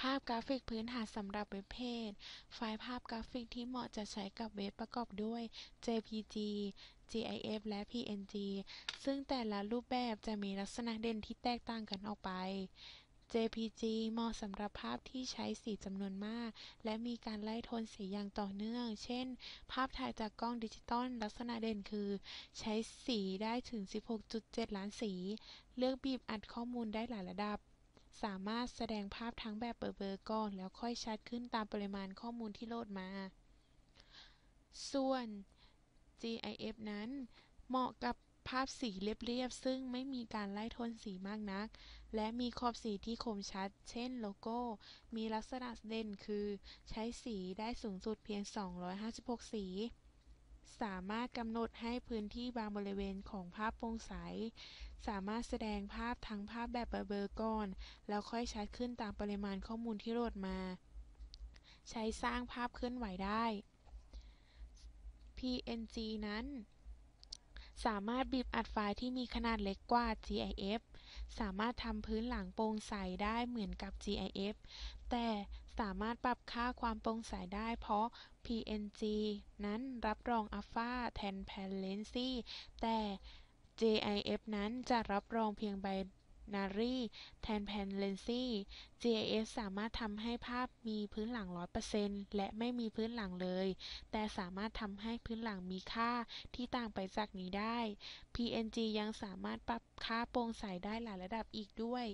ภาพกราฟิกพื้นฐานสำหรับเว็บเพจ ไฟล์ภาพกราฟิกที่เหมาะจะใช้กับเว็บประกอบด้วย JPG GIF และ PNG ซึ่งแต่ละรูปแบบจะมีลักษณะเด่นที่แตกต่างกันออกไป JPG เหมาะสำหรับภาพที่ใช้สีจำนวนมาก และมีการไล่โทนสีอย่างต่อเนื่อง เช่น ภาพถ่ายจากกล้องดิจิตอลลักษณะเด่นคือ ใช้สีได้ถึง 16.7 ล้านสี เลือกบีบอัดข้อมูลได้หลายระดับ สามารถแสดงภาพทั้งแบบเบลอๆก่อน แล้วค่อยชัดขึ้นตามปริมาณข้อมูลที่โหลดมา ส่วน GIF นั้น เหมาะกับภาพสีเรียบๆ ซึ่งไม่มีการไล่โทนสีมากนัก และมีขอบสีที่คมชัด เช่นโลโก้ มีลักษณะเด่นคือ ใช้สีได้สูงสุดเพียง 256 สี สามารถกำหนดให้พื้นที่บางบริเวณของภาพโปร่งใส สามารถแสดงภาพทั้งภาพแบบเบลอๆก่อน แล้วค่อยชัดขึ้นตามปริมาณข้อมูลที่โหลดมา ใช้สร้างภาพเคลื่อนไหวได้ PNG นั้น สามารถบีบอัดไฟล์ที่มีขนาดเล็กกว่า GIF สามารถทำพื้นหลังโปร่งใสได้เหมือนกับ GIF แต่สามารถปรับค่าความโปร่งใสได้เพราะ PNG นั้นรับรอง Alpha Transparency แต่ GIF นั้นจะรับรองเพียงใบ นารีแทนแพนเลนซี GIF สามารถทำให้ภาพมีพื้นหลัง 100%และไม่มีพื้นหลังเลย แต่สามารถทำให้พื้นหลังมีค่าที่ต่างไปจากนี้ได้ PNG ยังสามารถปรับค่าโปร่งใสได้หลายระดับอีกด้วย